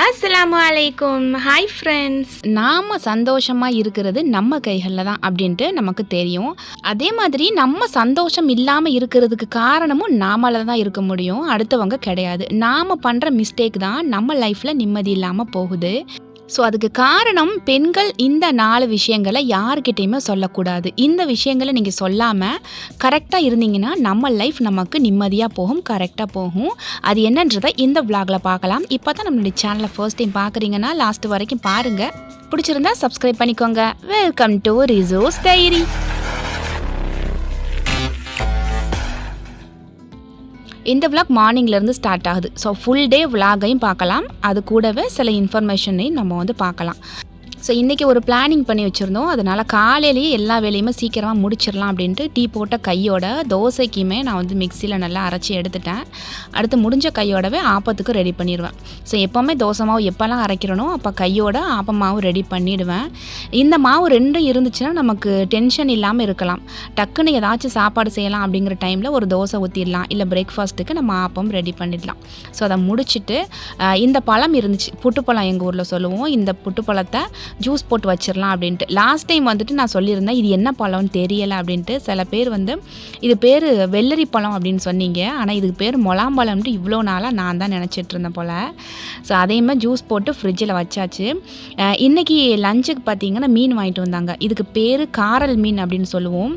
அஸ்லாம் வலைக்கும் hi friends நாம் சந்தோஷமாக இருக்கிறது நம்ம கைகளில் தான் அப்படின்ட்டு நமக்கு தெரியும். அதே மாதிரி நம்ம சந்தோஷம் இல்லாமல் இருக்கிறதுக்கு காரணமும் நாமால தான் இருக்க முடியும். அடுத்தவங்க கிடையாது. நாம் பண்ணுற மிஸ்டேக் தான் நம்ம லைஃப்பில் நிம்மதி இல்லாமல் போகுது. ஸோ அதுக்கு காரணம் பெண்கள் இந்த நாலு விஷயங்களை யாருக்கிட்டேயுமே சொல்லக்கூடாது. இந்த விஷயங்களை நீங்கள் சொல்லாமல் கரெக்டாக இருந்தீங்கன்னா நம்ம லைஃப் நமக்கு நிம்மதியாக போகும் கரெக்டாக போகும். அது என்னன்றதை இந்த விளாகில் பார்க்கலாம். இப்போ தான் நம்மளுடைய சேனலை ஃபர்ஸ்ட் டைம் பார்க்குறீங்கன்னா லாஸ்ட் வரைக்கும் பாருங்கள் பிடிச்சிருந்தா சப்ஸ்கிரைப் பண்ணிக்கோங்க. வெல்கம் டு ரிசோர்ஸ் டைரி இந்த விளாக் மார்னிங்லேருந்து ஸ்டார்ட் ஆகுது. ஸோ ஃபுல் டே விளாகையும் பார்க்கலாம். அது கூடவே சில இன்ஃபர்மேஷனையும் நம்ம வந்து பார்க்கலாம். ஸோ இன்றைக்கி ஒரு பிளானிங் பண்ணி வச்சுருந்தோம். அதனால் காலையிலேயே எல்லா வேலையுமே சீக்கிரமாக முடிச்சிடலாம் அப்படின்ட்டு டீ போட்ட கையோட தோசைக்குமே நான் வந்து மிக்சியில் நல்லா அரைச்சி எடுத்துட்டேன். அடுத்து முடிஞ்ச கையோடவே ஆப்பத்துக்கு ரெடி பண்ணிடுவேன். ஸோ எப்போவுமே தோசை மாவு எப்போல்லாம் அரைக்கிறனோ அப்போ கையோட ஆப்ப மாவு ரெடி பண்ணிவிடுவேன் இந்த மாவு ரெண்டும் இருந்துச்சுன்னா நமக்கு டென்ஷன் இல்லாமல் இருக்கலாம். டக்குன்னு ஏதாச்சும் சாப்பாடு செய்யலாம் அப்படிங்கிற டைமில் ஒரு தோசை ஊற்றிடலாம் இல்லை பிரேக்ஃபாஸ்ட்டுக்கு நம்ம ஆப்பம் ரெடி பண்ணிடலாம். ஸோ அதை முடிச்சுட்டு இந்த பழம் இருந்துச்சு. புட்டுப்பழம் எங்கள் ஊரில் சொல்லுவோம். இந்த புட்டுப்பழத்தை ஜூஸ் போட்டு வச்சிடலாம் அப்படின்ட்டு. லாஸ்ட் டைம் வந்துட்டு நான் சொல்லியிருந்தேன் இது என்ன பழம்னு தெரியலை அப்படின்ட்டு. சில பேர் வந்து இது பேர் வெள்ளரி பழம் அப்படின்னு சொன்னீங்க. ஆனால் இதுக்கு பேர் முலாம்பழம்ன்ட்டு இவ்வளோ நாளாக நான் தான் நினச்சிட்டு இருந்தேன் போல். ஸோ அதையுமே ஜூஸ் போட்டு ஃப்ரிட்ஜில் வச்சாச்சு. இன்றைக்கி லஞ்சுக்கு பார்த்தீங்கன்னா மீன் வாங்கிட்டு வந்தாங்க. இதுக்கு பேர் காரல் மீன் அப்படின்னு சொல்லுவோம்.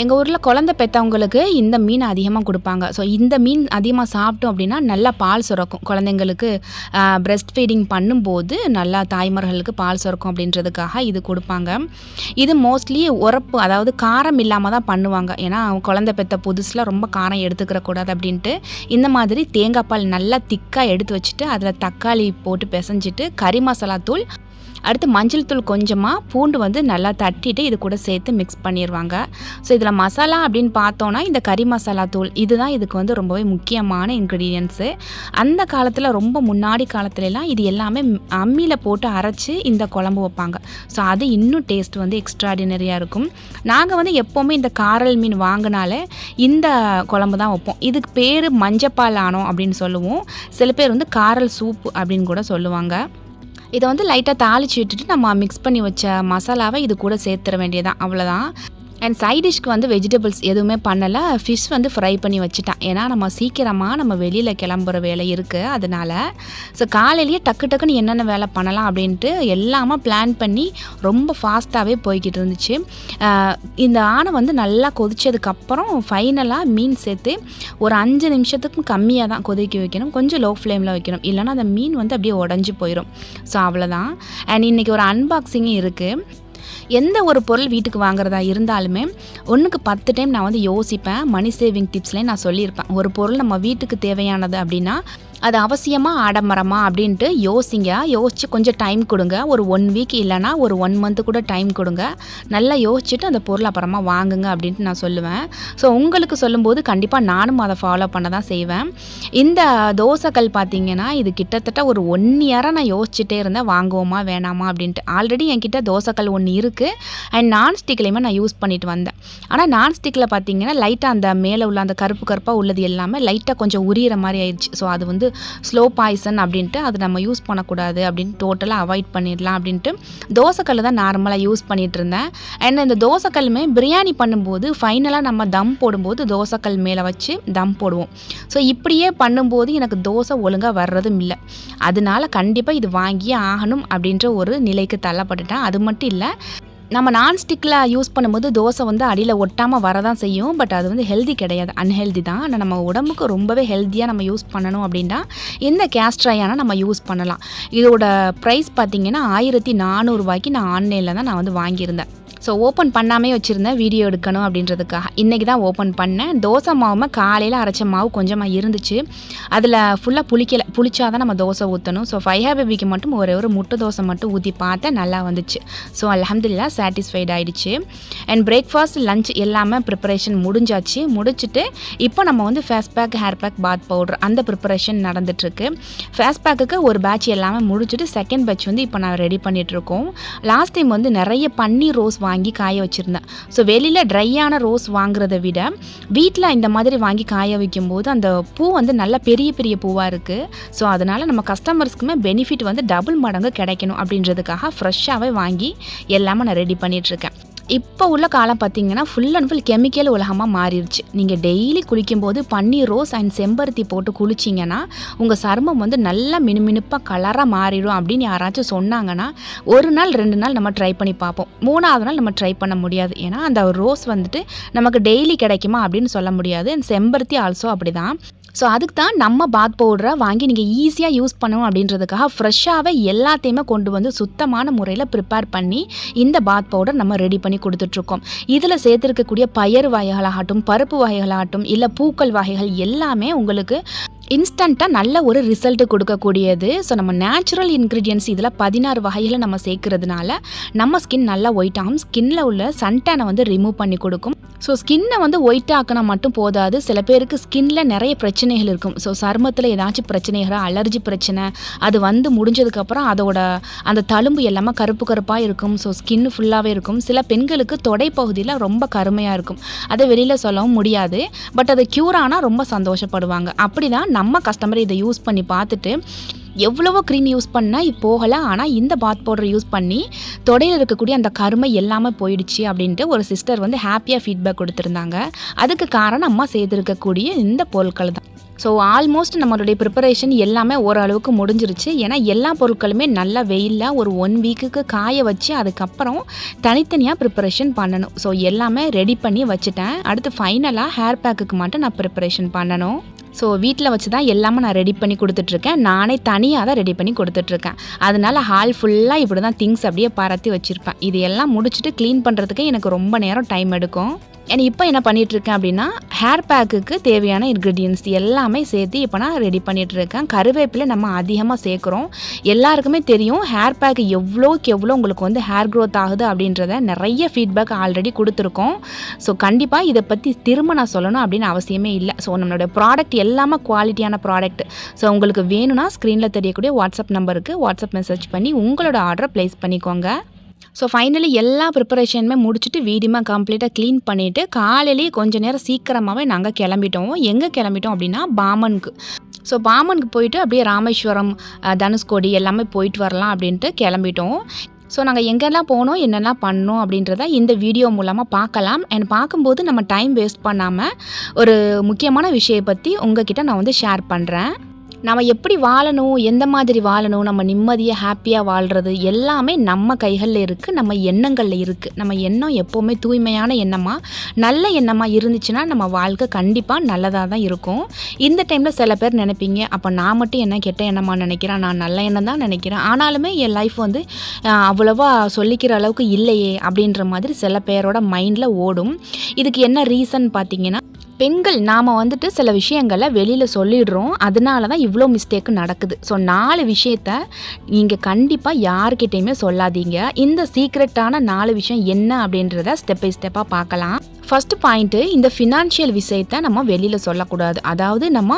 எங்கள் ஊரில் குழந்தை பெற்றவங்களுக்கு இந்த மீன் அதிகமாக கொடுப்பாங்க. ஸோ இந்த மீன் அதிகமாக சாப்பிட்டோம் அப்படின்னா நல்லா பால் சுரக்கும். குழந்தைங்களுக்கு பிரஸ்ட் ஃபீடிங் பண்ணும்போது நல்லா தாய்மார்களுக்கு பால் சுரக்கும் அப்படின்றதுக்காக இது கொடுப்பாங்க. இது மோஸ்ட்லி உரப்பு அதாவது காரம் இல்லாமல் தான் பண்ணுவாங்க. ஏன்னா குழந்தை பெற்ற புதுசில் ரொம்ப காரம் எடுத்துக்கிற கூடாது அப்படின்ட்டு இந்த மாதிரி தேங்காய் பால் நல்லா திக்காக எடுத்து வச்சுட்டு அதில் தக்காளி போட்டு பிசைஞ்சிட்டு கறி மசாலா தூள் அடுத்து மஞ்சள் தூள் கொஞ்சமாக பூண்டு வந்து நல்லா தட்டிட்டு இது கூட சேர்த்து மிக்ஸ் பண்ணிடுவாங்க ஸோ இதில் மசாலா அப்படின்னு பார்த்தோன்னா இந்த கறி மசாலா தூள் இதுதான் இதுக்கு வந்து ரொம்பவே முக்கியமான இன்க்ரீடியன்ஸு அந்த காலத்தில் ரொம்ப முன்னாடி காலத்துலலாம் இது எல்லாமே அம்மியில் போட்டு அரைச்சி இந்த குழம்பு வைப்பாங்க. ஸோ அது இன்னும் டேஸ்ட் வந்து எக்ஸ்ட்ராடினரியாக இருக்கும். நாங்கள் வந்து எப்போவுமே இந்த காரல் மீன் வாங்கினாலே இந்த குழம்பு தான் வைப்போம். இதுக்கு பேர் மஞ்சப்பால் ஆனோம் அப்படின்னு சொல்லுவோம். சில பேர் வந்து காரல் சூப் அப்படின்னு கூட சொல்லுவாங்க. இதை வந்து லைட்டாக தாளிச்சு விட்டுட்டு நம்ம மிக்ஸ் பண்ணி வச்ச மசாலாவை இது கூட சேர்த்துற வேண்டியதான் அவ்வளோதான் அண்ட் சைட் டிஷ்க்கு வந்து வெஜிடபிள்ஸ் எதுவுமே பண்ணலை. ஃபிஷ் வந்து ஃப்ரை பண்ணி வச்சுட்டேன் ஏன்னா நம்ம சீக்கிரமாக நம்ம வெளியில் கிளம்புற வேலை இருக்குது அதனால ஸோ காலையிலேயே டக்கு டக்குன்னு என்னென்ன வேலை பண்ணலாம் அப்படின்ட்டு எல்லாமே பிளான் பண்ணி ரொம்ப ஃபாஸ்ட்டாகவே போய்கிட்டு இருந்துச்சு. இந்த ஆணை வந்து நல்லா கொதிச்சதுக்கப்புறம் ஃபைனலாக மீன் சேர்த்து ஒரு அஞ்சு நிமிஷத்துக்கும் கம்மியாக தான் கொதிக்க வைக்கணும். கொஞ்சம் லோ ஃப்ளேமில் வைக்கணும். இல்லைன்னா அந்த மீன் வந்து அப்படியே உடஞ்சி போயிடும் ஸோ அவ்வளோதான் அண்ட் இன்றைக்கி ஒரு அன்பாக்சிங்கும் இருக்குது எந்த ஒரு பொருள் வீட்டுக்கு வாங்குறதா இருந்தாலுமே ஒன்றுக்கு பத்து டைம் நான் வந்து யோசிப்பேன். மணி சேவிங் டிப்ஸ்லேயும் நான் சொல்லியிருப்பேன். ஒரு பொருள் நம்ம வீட்டுக்கு தேவையானது அப்படின்னா அது அவசியமாக ஆடம்பரமாக அப்படின்ட்டு யோசிங்க. யோசித்து கொஞ்சம் டைம் கொடுங்க. ஒரு ஒன் வீக் இல்லைனா ஒரு ஒன் மந்த்து கூட டைம் கொடுங்க. நல்லா யோசிச்சுட்டு அந்த பொருள் அப்புறமா வாங்குங்க அப்படின்ட்டு நான் சொல்லுவேன். ஸோ உங்களுக்கு சொல்லும்போது கண்டிப்பாக நானும் அதை ஃபாலோ பண்ண தான் செய்வேன். இந்த தோசைக்கல் பார்த்தீங்கன்னா இது கிட்டத்தட்ட ஒரு ஒன் இயராக நான் யோசிச்சுட்டே இருந்தேன். வாங்குவோமா வேணாமா அப்படின்ட்டு. ஆல்ரெடி என்கிட்ட தோசைக்கல் ஒன்று இருக்குது அண்ட் நான்ஸ்டிக்லேயுமே நான் யூஸ் பண்ணிட்டு வந்தேன். ஆனால் நான்ஸ்டிக்கில் பார்த்தீங்கன்னா லைட்டாக அந்த மேலே உள்ள அந்த கருப்பு கருப்பாக உள்ளது எல்லாமே லைட்டாக கொஞ்சம் உரியிற மாதிரி ஆயிடுச்சு. ஸோ அது வந்து ஸ்லோ பாய்சன் அப்படின்ட்டு அது நம்ம யூஸ் பண்ணக்கூடாது அப்படின்னு டோட்டலாக அவாய்ட் பண்ணிடலாம் அப்படின்ட்டு தோசைக்கல் தான் நார்மலாக யூஸ் பண்ணிகிட்டு இருந்தேன் அண்ட் இந்த தோசைக்கல்லுமே பிரியாணி பண்ணும்போது ஃபைனலாக நம்ம தம் போடும்போது தோசைக்கல் மேலே வச்சு தம் போடுவோம். ஸோ இப்படியே பண்ணும்போது எனக்கு தோசை ஒழுங்காக வர்றதும் இல்லை. அதனால கண்டிப்பாக இது வாங்கியே ஆகணும் அப்படின்ற ஒரு நிலைக்கு தள்ளப்பட்டுட்டேன். அது மட்டும் இல்லை நம்ம நான்ஸ்டிக்கில் யூஸ் பண்ணும்போது தோசை வந்து அடியில் ஒட்டாமல் வரதான் செய்யும். பட் அது வந்து ஹெல்தி கிடையாது. அன்ஹெல்தி தான். ஆனால் நம்ம உடம்புக்கு ரொம்பவே ஹெல்த்தியாக நம்ம யூஸ் பண்ணணும் அப்படின்னா இந்த கேஸ்ட்ரையான நம்ம யூஸ் பண்ணலாம். இதோட ப்ரைஸ் பார்த்தீங்கன்னா ஆயிரத்தி நானூறுரூவாய்க்கு நான் ஆன்லைனில் தான் நான் வந்து வாங்கியிருந்தேன். ஸோ ஓப்பன் பண்ணாமே வச்சுருந்தேன். வீடியோ எடுக்கணும் அப்படின்றதுக்காக. இன்றைக்கி தான் ஓப்பன் பண்ணேன். தோசை மாவுமே காலையில் அரைச்ச மாவு கொஞ்சமாக இருந்துச்சு. அதில் ஃபுல்லாக புளிக்கலை. புளிச்சாதான் நம்ம தோசை ஊற்றணும் ஸோ ஃபைஹா பேபிக்கு மட்டும் ஒரே ஒரு முட்டை தோசை மட்டும் ஊற்றி பார்த்தேன் நல்லா வந்துச்சு. ஸோ அலமதுல்லா சாட்டிஸ்ஃபைட் ஆகிடுச்சு அண்ட் பிரேக்ஃபாஸ்ட் லஞ்ச் எல்லாமே ப்ரிப்பரேஷன் முடிஞ்சாச்சு. முடிச்சுட்டு இப்போ நம்ம வந்து face pack hair pack bath powder அந்த ப்ரிப்பரேஷன் நடந்துட்டுருக்கு. ஃபேஸ் பேக்குக்கு ஒரு பேட்ச் எல்லாமே முடிச்சுட்டு செகண்ட் பேட்ச் வந்து இப்போ நான் ரெடி பண்ணிகிட்ருக்கோம் லாஸ்ட் டைம் வந்து நிறைய பன்னீர் ரோஸ் வாங்கி காய வச்சுருந்தேன். ஸோ வெளியில் ட்ரையான ரோஸ் வாங்குறத விட வீட்டில் இந்த மாதிரி வாங்கி காய வைக்கும்போது அந்த பூ வந்து நல்ல பெரிய பெரிய பூவாக இருக்குது ஸோ அதனால் நம்ம கஸ்டமர்ஸ்க்குமே பெனிஃபிட் வந்து டபுள் மடங்கு கிடைக்கணும் அப்படின்றதுக்காக ஃப்ரெஷ்ஷாகவே வாங்கி எல்லாமே நான் ரெடி பண்ணிகிட்ருக்கேன் இப்போ உள்ள காலம் பார்த்தீங்கன்னா ஃபுல் அண்ட் ஃபுல் கெமிக்கல் உலகமாக மாறிடுச்சு. நீங்கள் டெய்லி குளிக்கும்போது பன்னீர் ரோஸ் அண்ட் செம்பருத்தி போட்டு குளிச்சிங்கன்னா உங்கள் சருமம் வந்து நல்லா மினுமினுப்பாக கலராக மாறிடும் அப்படின்னு யாராச்சும் சொன்னாங்கன்னா ஒரு நாள் ரெண்டு நாள் நம்ம ட்ரை பண்ணி பார்ப்போம். மூணாவது நாள் நம்ம ட்ரை பண்ண முடியாது. ஏன்னா அந்த ரோஸ் வந்துட்டு நமக்கு டெய்லி கிடைக்குமா அப்படின்னு சொல்ல முடியாது. அண்ட் செம்பருத்தி ஆல்சோ அப்படி தான் ஸோ அதுக்கு தான் நம்ம பாத் பவுடரை வாங்கி நீங்கள் ஈஸியாக யூஸ் பண்ணணும் அப்படின்றதுக்காக ஃப்ரெஷ்ஷாகவே எல்லாத்தையுமே கொண்டு வந்து சுத்தமான முறையில் ப்ரிப்பேர் பண்ணி இந்த பாத் பவுடர் நம்ம ரெடி பண்ணி கொடுத்துட்ருக்கோம். இதில் சேர்த்துருக்கக்கூடிய பயறு வகைகளாகட்டும் பருப்பு வகைகளாகட்டும் இல்லை பூக்கள் வகைகள் எல்லாமே உங்களுக்கு இன்ஸ்டண்ட்டாக நல்ல ஒரு ரிசல்ட் கொடுக்கக்கூடியது. ஸோ நம்ம நேச்சுரல் இன்க்ரீடியன்ஸ் இதில் பதினாறு வகையில் நம்ம சேர்க்கறதுனால நம்ம ஸ்கின் நல்லா ஒயிட் ஆகும். ஸ்கின்ல உள்ள சன்டேனை வந்து ரிமூவ் பண்ணி கொடுக்கும். ஸோ ஸ்கின்னை வந்து ஒயிட் ஆக்கினா மட்டும் போதாது. சில பேருக்கு ஸ்கின்ல நிறைய பிரச்சனைகள் இருக்கும். ஸோ சருமத்தில் ஏதாச்சும் பிரச்சனைகள் அலர்ஜி பிரச்சனை அது வந்து முடிஞ்சதுக்கப்புறம் அதோட அந்த தழும்பு எல்லாமே கருப்பு கருப்பாக இருக்கும். ஸோ ஸ்கின் ஃபுல்லாகவே இருக்கும். சில பெண்களுக்கு தொடை பகுதியில் ரொம்ப கருமையாக இருக்கும். அதை வெளியில் சொல்லவும் முடியாது. பட் அது க்யூர் ஆனால் ரொம்ப சந்தோஷப்படுவாங்க. அப்படி தான் நம்ம கஸ்டமர் இதை யூஸ் பண்ணி பார்த்துட்டு எவ்வளவோ க்ரீம் யூஸ் பண்ணால் இது போகலை. ஆனால் இந்த பாத் பவுடர் யூஸ் பண்ணி தொடையில் இருக்கக்கூடிய அந்த கருமை எல்லாமே போயிடுச்சு அப்படின்ட்டு ஒரு சிஸ்டர் வந்து ஹாப்பியாக ஃபீட்பேக் கொடுத்துருந்தாங்க. அதுக்கு காரணம் அம்மா செய்திருக்கக்கூடிய இந்த பொருட்கள் தான். ஸோ ஆல்மோஸ்ட் நம்மளுடைய ப்ரிப்பரேஷன் எல்லாமே ஓரளவுக்கு முடிஞ்சிருச்சு. ஏன்னா எல்லா பொருட்களுமே நல்லா வெயிலில் ஒரு ஒன் வீக்குக்கு காய வச்சு அதுக்கப்புறம் தனித்தனியாக ப்ரிப்பரேஷன் பண்ணணும். ஸோ எல்லாமே ரெடி பண்ணி வச்சுட்டேன். அடுத்து ஃபைனலாக ஹேர் பேக்குக்கு மட்டும் நான் ப்ரிப்பரேஷன் பண்ணணும். ஸோ வீட்டில் வச்சு தான் எல்லாமே நான் ரெடி பண்ணி கொடுத்துட்ருக்கேன். நானே தனியாக தான் ரெடி பண்ணி கொடுத்துட்ருக்கேன். அதனால ஹால் ஃபுல்லாக இப்படி தான் திங்ஸ் அப்படியே பரத்தி வச்சுருப்பேன். இது எல்லாம் முடிச்சுட்டு க்ளீன் பண்ணுறதுக்கு எனக்கு ரொம்ப நேரம் டைம் எடுக்கும். ஏன்னா இப்போ என்ன பண்ணிகிட்ருக்கேன் அப்படின்னா ஹேர் பேக்குக்கு தேவையான இன்க்ரீடியன்ஸ் எல்லாமே சேர்த்து இப்போ நான் ரெடி பண்ணிகிட்ருக்கேன் இருக்கேன் கருவேப்பிலை நம்ம அதிகமாக சேர்க்குறோம். எல்லாருக்குமே தெரியும் ஹேர் பேக் எவ்வளோக்கு எவ்வளோ உங்களுக்கு வந்து ஹேர் க்ரோத் ஆகுது அப்படின்றத நிறைய ஃபீட்பேக் ஆல்ரெடி கொடுத்துருக்கோம். ஸோ கண்டிப்பாக இதை பற்றி திரும்ப நான் சொல்லணும் அப்படின்னு அவசியமே இல்லை. ஸோ நம்மளோட ப்ராடக்ட் எல்லாமே குவாலிட்டியான ப்ராடக்ட் ஸோ உங்களுக்கு வேணும்னா ஸ்க்ரீனில் தெரியக்கூடிய வாட்ஸ்அப் நம்பருக்கு வாட்ஸ்அப் மெசேஜ் பண்ணி உங்களோட ஆர்டரை ப்ளேஸ் பண்ணிக்கோங்க. ஸோ ஃபைனலி எல்லா ப்ரிப்பரேஷனுமே முடிச்சுட்டு வீடுமே கம்ப்ளீட்டாக க்ளீன் பண்ணிவிட்டு காலையிலேயே கொஞ்ச நேரம் சீக்கிரமாகவே நாங்கள் கிளம்பிட்டோம். எங்கே கிளம்பிட்டோம் அப்படின்னா பாமனுக்கு. ஸோ பாமனுக்கு போயிட்டு அப்படியே ராமேஸ்வரம் தனுஷ்கோடி எல்லாமே போயிட்டு வரலாம் அப்படின்ட்டு கிளம்பிட்டோம். ஸோ நாங்கள் எங்கெல்லாம் போனோம் என்னெல்லாம் பண்ணோம் அப்படின்றத இந்த வீடியோ மூலமாக பார்க்கலாம். அண்ட் பார்க்கும்போது நம்ம டைம் வேஸ்ட் பண்ணாமல் ஒரு முக்கியமான விஷயம் பற்றி உங்ககிட்ட நான் வந்து ஷேர் பண்ணுறேன் நம்ம எப்படி வாழணும் எந்த மாதிரி வாழணும் நம்ம நிம்மதியாக ஹாப்பியாக வாழ்கிறது எல்லாமே நம்ம கைகளில் இருக்குது நம்ம எண்ணங்களில் இருக்குது நம்ம எண்ணம் எப்போவுமே தூய்மையான எண்ணமாக நல்ல எண்ணமாக இருந்துச்சுன்னா நம்ம வாழ்க்கை கண்டிப்பாக நல்லதாக தான் இருக்கும். இந்த டைமில் சில பேர் நினைப்பீங்க அப்போ நான் மட்டும் என்ன கெட்ட எண்ணமாக நினைக்கிறேன் நான் நல்ல எண்ணம் தான் நினைக்கிறேன். ஆனாலுமே என் லைஃப் வந்து அவ்வளோவா சொல்லிக்கிற அளவுக்கு இல்லையே அப்படின்ற மாதிரி சில பேரோட மைண்டில் ஓடும். இதுக்கு என்ன ரீசன் பார்த்தீங்கன்னா பெண்கள் நாம் வந்துட்டு சில விஷயங்களை வெளியில் சொல்லிடுறோம். அதனால தான் இவ்வளோ மிஸ்டேக்கு நடக்குது. ஸோ நாலு விஷயத்த நீங்கள் கண்டிப்பாக யார்கிட்டையுமே சொல்லாதீங்க. இந்த சீக்ரெட்டான நாலு விஷயம் என்ன அப்படின்றத ஸ்டெப் பை ஸ்டெப்பாக பார்க்கலாம். ஃபஸ்ட்டு பாயிண்ட்டு இந்த ஃபினான்ஷியல் விஷயத்த நம்ம வெளியில் சொல்லக்கூடாது. அதாவது நம்ம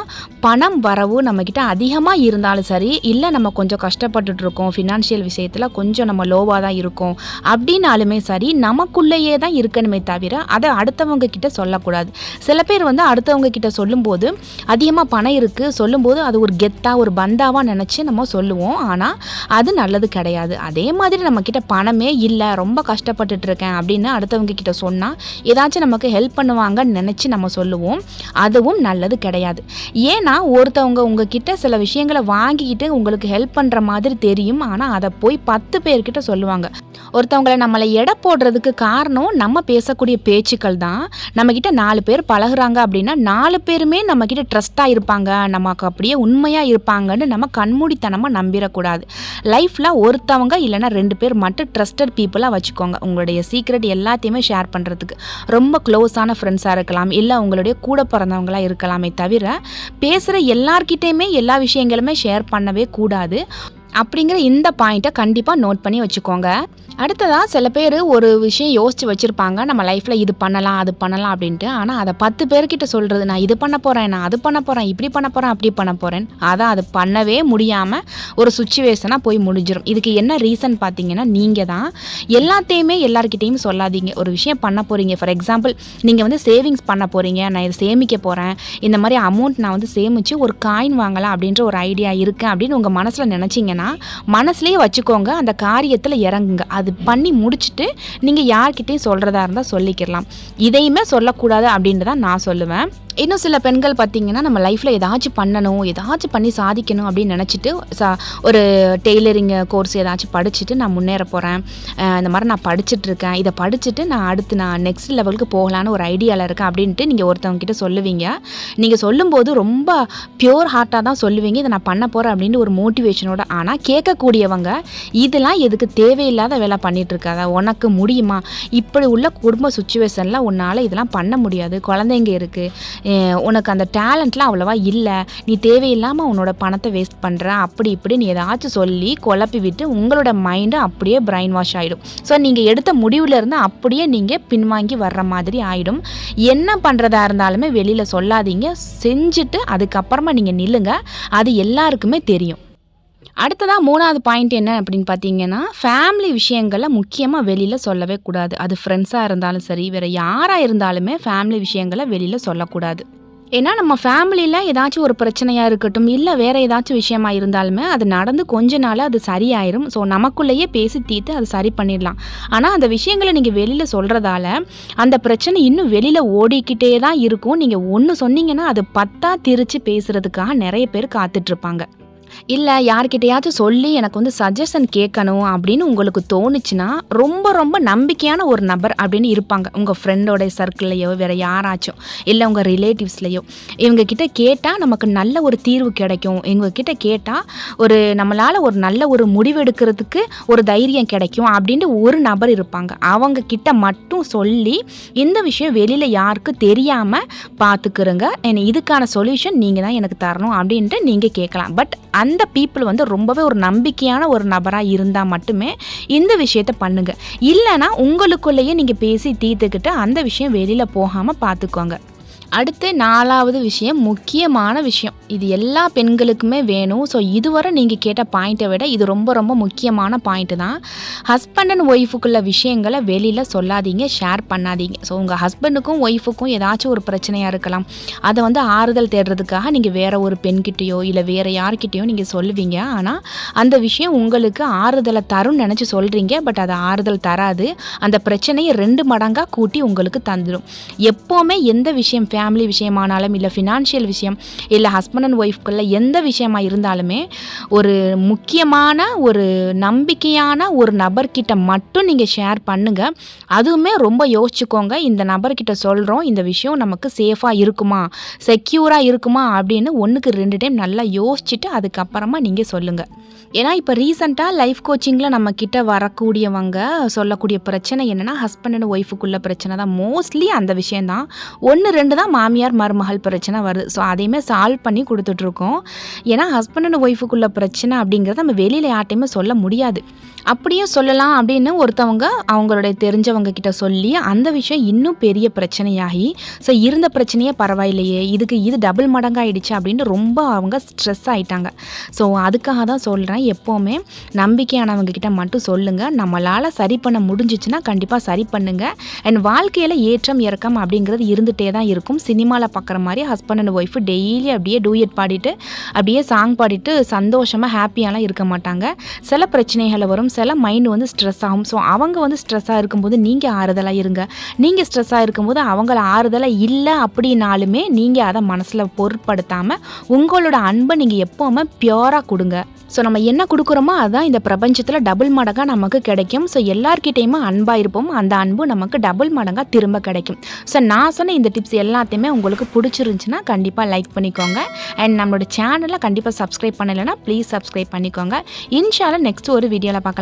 பணம் வரவு நம்மக்கிட்ட அதிகமாக இருந்தாலும் சரி இல்லை நம்ம கொஞ்சம் கஷ்டப்பட்டுட்டு இருக்கோம். ஃபினான்ஷியல் விஷயத்தில் கொஞ்சம் நம்ம லோவாக தான் இருக்கோம். அப்படின்னாலுமே சரி நமக்குள்ளேயே தான் இருக்கணுமே தவிர அதை அடுத்தவங்க கிட்ட சொல்லக்கூடாது. சில பேர் பேர் வந்து அடுத்தவங்க கிட்ட சொல்லும்போது அதிகமாக பணம் இருக்குது சொல்லும்போது அது ஒரு கெத்தாக ஒரு பந்தாவாக நினச்சி நம்ம சொல்லுவோம். ஆனால் அது நல்லது கிடையாது. அதே மாதிரி நம்மக்கிட்ட பணமே இல்லை ரொம்ப கஷ்டப்பட்டுட்டு இருக்கேன் அப்படின்னு அடுத்தவங்க கிட்ட சொன்னால் ஏதாச்சும் நமக்கு ஹெல்ப் பண்ணுவாங்கன்னு நினச்சி நம்ம சொல்லுவோம். அதுவும் நல்லது கிடையாது. ஏன்னா ஒருத்தவங்க உங்ககிட்ட சில விஷயங்களை வாங்கிக்கிட்டு உங்களுக்கு ஹெல்ப் பண்ணுற மாதிரி தெரியும். ஆனால் அதை போய் பத்து பேர்கிட்ட சொல்லுவாங்க. ஒருத்தவங்களை நம்மளை எடை போடுறதுக்கு காரணம் நம்ம பேசக்கூடிய பேச்சுக்கள் தான். நம்மக்கிட்ட நாலு பேர் பழகுறாங்க அப்படின்னா நாலு பேருமே நம்மக்கிட்ட ட்ரஸ்ட்டாக இருப்பாங்க. நமக்கு அப்படியே உண்மையாக இருப்பாங்கன்னு நம்ம கண்மூடித்தனமாக நம்பிடக்கூடாது லைஃப்பில் ஒருத்தவங்க இல்லைன்னா ரெண்டு பேர் மட்டும் ட்ரஸ்டட் பீப்புளாக வச்சுக்கோங்க. உங்களுடைய சீக்ரெட் எல்லாத்தையுமே ஷேர் பண்ணுறதுக்கு ரொம்ப க்ளோஸான ஃப்ரெண்ட்ஸாக இருக்கலாம். இல்லை உங்களுடைய கூட பிறந்தவங்களாக இருக்கலாமே தவிர பேசுகிற எல்லார்கிட்டேயுமே எல்லா விஷயங்களுமே ஷேர் பண்ணவே கூடாது. அப்படிங்கிற இந்த பாயிண்ட்டை கண்டிப்பாக நோட் பண்ணி வச்சுக்கோங்க. அடுத்ததாக சில பேர் ஒரு விஷயம் யோசித்து வச்சுருப்பாங்க. நம்ம லைஃப்பில் இது பண்ணலாம் அது பண்ணலாம் அப்படின்ட்டு. ஆனால் அதை பத்து பேர்கிட்ட சொல்கிறது நான் இது பண்ண போகிறேன் நான் அது பண்ண போகிறேன் இப்படி பண்ண போகிறேன் அப்படி பண்ண போகிறேன் அதை அது பண்ணவே முடியாமல் ஒரு சுச்சுவேஷனாக போய் முடிஞ்சிடும் இதுக்கு என்ன ரீசன் பார்த்தீங்கன்னா நீங்கள் தான். எல்லாத்தையுமே எல்லாருக்கிட்டேயும் சொல்லாதீங்க. ஒரு விஷயம் பண்ண போகிறீங்க ஃபார் எக்ஸாம்பிள் நீங்கள் வந்து சேவிங்ஸ் பண்ண போகிறீங்க நான் இதை சேமிக்க போகிறேன் இந்த மாதிரி அமௌண்ட் நான் வந்து சேமித்து ஒரு காயின் வாங்கலாம் அப்படின்ற ஒரு ஐடியா இருக்குது அப்படின்னு உங்கள் மனசில் நினச்சிங்கன்னா மனசுலேயே வச்சுக்கோங்க அந்த காரியத்தில் இறங்குங்க. அது பண்ணி முடிச்சுட்டு நீங்கள் யார்கிட்டையும் சொல்கிறதா இருந்தால் சொல்லிக்கிடலாம். இதையுமே சொல்லக்கூடாது அப்படின்னு தான் நான் சொல்லுவேன். இன்னும் சில பெண்கள் பார்த்திங்கன்னா நம்ம லைஃப்பில் ஏதாச்சும் பண்ணணும் ஏதாச்சும் பண்ணி சாதிக்கணும் அப்படின்னு நினச்சிட்டு சா ஒரு டெய்லரிங் கோர்ஸ் ஏதாச்சும் படிச்சுட்டு நான் முன்னேற போகிறேன் இந்த மாதிரி நான் படிச்சுட்டு இருக்கேன். இதை படிச்சுட்டு நான் அடுத்து நான் நெக்ஸ்ட் லெவலுக்கு போகலான்னு ஒரு ஐடியாவில் இருக்கேன் அப்படின்ட்டு நீங்கள் ஒருத்தவங்க கிட்ட சொல்லுவீங்க. நீங்கள் சொல்லும்போது ரொம்ப பியோர் ஹார்ட்டாக தான் சொல்லுவீங்க. இதை நான் பண்ண போகிறேன் அப்படின்ட்டு ஒரு மோட்டிவேஷனோட ஆனால் கேட்கக்கூடியவங்க இதெல்லாம் எதுக்கு தேவையில்லாத வேலை பண்ணிகிட்ருக்காத உனக்கு முடியுமா? இப்படி உள்ள குடும்ப சுச்சுவேஷனில் உன்னால் இதெல்லாம் பண்ண முடியாது. குழந்தைங்க இருக்குது உனக்கு அந்த டேலண்ட்லாம் அவ்வளோவா இல்லை. நீ தேவையில்லாமல் உன்னோட பணத்தை வேஸ்ட் பண்ணுற அப்படி இப்படி நீ ஏதாச்சும் சொல்லி குழப்பி விட்டு உங்களோட மைண்டு அப்படியே பிரைன் வாஷ் ஆகிடும் ஸோ நீங்கள் எடுத்த முடிவுலேருந்து அப்படியே நீங்கள் பின்வாங்கி வர்ற மாதிரி ஆகிடும் என்ன பண்ணுறதா இருந்தாலுமே வெளியில் சொல்லாதீங்க. செஞ்சுட்டு அதுக்கப்புறமா நீங்கள் நில்லுங்க. அது எல்லாருக்குமே தெரியும். அடுத்ததாக மூணாவது பாயிண்ட் என்ன அப்படின்னு பார்த்தீங்கன்னா ஃபேமிலி விஷயங்களை முக்கியமாக வெளியில் சொல்லவே கூடாது. அது ஃப்ரெண்ட்ஸாக இருந்தாலும் சரி வேறு யாராக இருந்தாலுமே ஃபேமிலி விஷயங்களை வெளியில் சொல்லக்கூடாது. ஏன்னா நம்ம ஃபேமிலியில் ஏதாச்சும் ஒரு பிரச்சனையாக இருக்கட்டும் இல்லை வேறு ஏதாச்சும் விஷயமா இருந்தாலுமே அது நடந்து கொஞ்ச நாள் அது சரியாயிரும். ஸோ நமக்குள்ளேயே பேசி தீர்த்து அது சரி பண்ணிடலாம். ஆனால் அந்த விஷயங்களை நீங்கள் வெளியில் சொல்கிறதால அந்த பிரச்சனை இன்னும் வெளியில் ஓடிக்கிட்டே தான் இருக்கும். நீங்கள் ஒன்று சொன்னீங்கன்னா அது பத்தா திரித்து பேசுகிறதுக்காக நிறைய பேர் காத்துட்ருப்பாங்க இல்லை யார்கிட்டையாச்சும் சொல்லி எனக்கு வந்து சஜஷன் கேட்கணும் அப்படின்னு உங்களுக்கு தோணுச்சுன்னா ரொம்ப ரொம்ப நம்பிக்கையான ஒரு நபர் அப்படின்னு இருப்பாங்க. உங்கள் ஃப்ரெண்டோட சர்க்கிள்லையோ வேறு யாராச்சும். இல்லை உங்கள் ரிலேட்டிவ்ஸ்லையோ இவங்கக்கிட்ட கேட்டால் நமக்கு நல்ல ஒரு தீர்வு கிடைக்கும். இவங்கக்கிட்ட கேட்டால் ஒரு நம்மளால் ஒரு நல்ல ஒரு முடிவெடுக்கிறதுக்கு ஒரு தைரியம் கிடைக்கும் அப்படின்ட்டு ஒரு நபர் இருப்பாங்க. அவங்க கிட்ட மட்டும் சொல்லி இந்த விஷயம் வெளியில் யாருக்கும் தெரியாமல் பார்த்துக்கிறங்க இதுக்கான சொல்யூஷன் நீங்கள் தான் எனக்கு தரணும் அப்படின்ட்டு நீங்கள் கேட்கலாம். பட் அந்த பீப்புள் வந்து ரொம்பவே ஒரு நம்பிக்கையான ஒரு நபராக இருந்தால் மட்டுமே இந்த விஷயத்த பண்ணுங்கள் இல்லைனா உங்களுக்குள்ளேயே நீங்கள் பேசி தீர்த்துக்கிட்டு அந்த விஷயம் வெளியில் போகாமல் பார்த்துக்கோங்க அடுத்து நாலாவது விஷயம் முக்கியமான விஷயம். இது எல்லா பெண்களுக்குமே வேணும். ஸோ இதுவரை நீங்கள் கேட்ட பாயிண்ட்டை விட இது ரொம்ப ரொம்ப முக்கியமான பாயிண்ட்டு தான். ஹஸ்பண்ட் அண்ட் ஒய்ஃபுக்குள்ள விஷயங்களை வெளியில் சொல்லாதீங்க ஷேர் பண்ணாதீங்க. ஸோ உங்கள் ஹஸ்பண்டுக்கும் ஒய்ஃபுக்கும் ஏதாச்சும் ஒரு பிரச்சனையாக இருக்கலாம். அதை வந்து ஆறுதல் தேடுறதுக்காக நீங்கள் வேறு ஒரு பெண்கிட்டேயோ இல்லை வேறு யார்கிட்டேயோ நீங்கள் சொல்லுவீங்க. ஆனால் அந்த விஷயம் உங்களுக்கு ஆறுதலை தரும்னு நினச்சி சொல்கிறீங்க பட் அது ஆறுதல் தராது. அந்த பிரச்சனையை ரெண்டு மடங்காக கூட்டி உங்களுக்கு தந்துடும் எப்போவுமே எந்த விஷயம் ஃபேமிலி விஷயமானாலும் இல்லை ஃபினான்ஷியல் விஷயம் இல்லை ஹஸ்பண்ட் அண்ட் ஒய்ஃப்குள்ள எந்த விஷயமா இருந்தாலுமே ஒரு முக்கியமான ஒரு நம்பிக்கையான ஒரு நபர்கிட்ட மட்டும் நீங்கள் ஷேர் பண்ணுங்கள் அதுவுமே ரொம்ப யோசிச்சுக்கோங்க. இந்த நபர்கிட்ட சொல்கிறோம் இந்த விஷயம் நமக்கு சேஃபாக இருக்குமா செக்யூராக இருக்குமா அப்படின்னு ஒன்றுக்கு ரெண்டு டைம் நல்லா யோசிச்சுட்டு அதுக்கப்புறமா நீங்கள் சொல்லுங்கள் ஏன்னா இப்போ ரீசெண்டாக லைஃப் கோச்சிங்கில் நம்ம கிட்ட வரக்கூடியவங்க சொல்லக்கூடிய பிரச்சனை என்னென்னா ஹஸ்பண்ட் அண்ட் ஒய்ஃபுக்குள்ள பிரச்சனை தான். மோஸ்ட்லி அந்த விஷயந்தான் ஒன்று ரெண்டு தான் மாமியார் மருமகள் பிரச்சனை வருது. ஸோ அதையுமே சால்வ் பண்ணி கொடுத்துட்ருக்கோம். ஏன்னா ஹஸ்பண்ட் அண்ட் ஒய்ஃபுக்குள்ள பிரச்சனை அப்படிங்கிறத நம்ம வெளியில் யார்ட்டையுமே சொல்ல முடியாது. அப்படியும் சொல்லலாம் அப்படின்னு ஒருத்தவங்க அவங்களுடைய தெரிஞ்சவங்க கிட்ட சொல்லி அந்த விஷயம் இன்னும் பெரிய பிரச்சனையாகி ஸோ இருந்த பிரச்சனையே பரவாயில்லையே இதுக்கு இது டபுள் மடங்காயிடுச்சு அப்படின்னு ரொம்ப அவங்க ஸ்ட்ரெஸ் ஆகிட்டாங்க ஸோ அதுக்காக தான் சொல்கிறேன் எப்போவுமே நம்பிக்கையானவங்க கிட்ட மட்டும் சொல்லுங்கள் நம்மளால் சரி பண்ண முடிஞ்சிச்சுன்னா கண்டிப்பாக சரி பண்ணுங்கள் அண்ட் வாழ்க்கையில் ஏற்றம் இறக்கம் அப்படிங்கிறது இருந்துகிட்டே தான் இருக்கும். சினிமாவில் பார்க்குற மாதிரி ஹஸ்பண்ட் அண்ட் ஒய்ஃபு டெய்லி அப்படியே டூயட் பாடிட்டு அப்படியே சாங் பாடிட்டு சந்தோஷமாக ஹாப்பியாலாம் இருக்க மாட்டாங்க. சில பிரச்சனைகளை வரும் சில மைண்டு வந்து ஸ்ட்ரெஸ் ஆகும். ஸோ அவங்க வந்து ஸ்ட்ரெஸ்ஸாக இருக்கும்போது நீங்கள் ஆறுதலாக இருங்க. நீங்கள் ஸ்ட்ரெஸ்ஸாக இருக்கும்போது அவங்கள ஆறுதலாக இல்லை அப்படின்னாலுமே நீங்கள் அதை மனசில் பொருட்படுத்தாமல் உங்களோட அன்பை நீங்கள் எப்போவுமே பியூராக கொடுங்க. ஸோ நம்ம என்ன கொடுக்குறோமோ அதுதான் இந்த பிரபஞ்சத்தில் டபுள் மடங்காக நமக்கு கிடைக்கும். ஸோ எல்லார்கிட்டேயுமே அன்பாக இருப்போம். அந்த அன்பு நமக்கு டபுள் மடங்காக திரும்ப கிடைக்கும். ஸோ நான் சொன்ன இந்த டிப்ஸ் எல்லாத்தையுமே உங்களுக்கு பிடிச்சிருந்துச்சுன்னா கண்டிப்பாக லைக் பண்ணிக்கோங்க. அண்ட் நம்மளோட சேனலை கண்டிப்பாக சப்ஸ்கிரைப் பண்ணலைன்னா ப்ளீஸ் சப்ஸ்கிரைப் பண்ணிக்கோங்க. இன்ஷால நெக்ஸ்ட் ஒரு வீடியோவில் பார்க்கலாம்.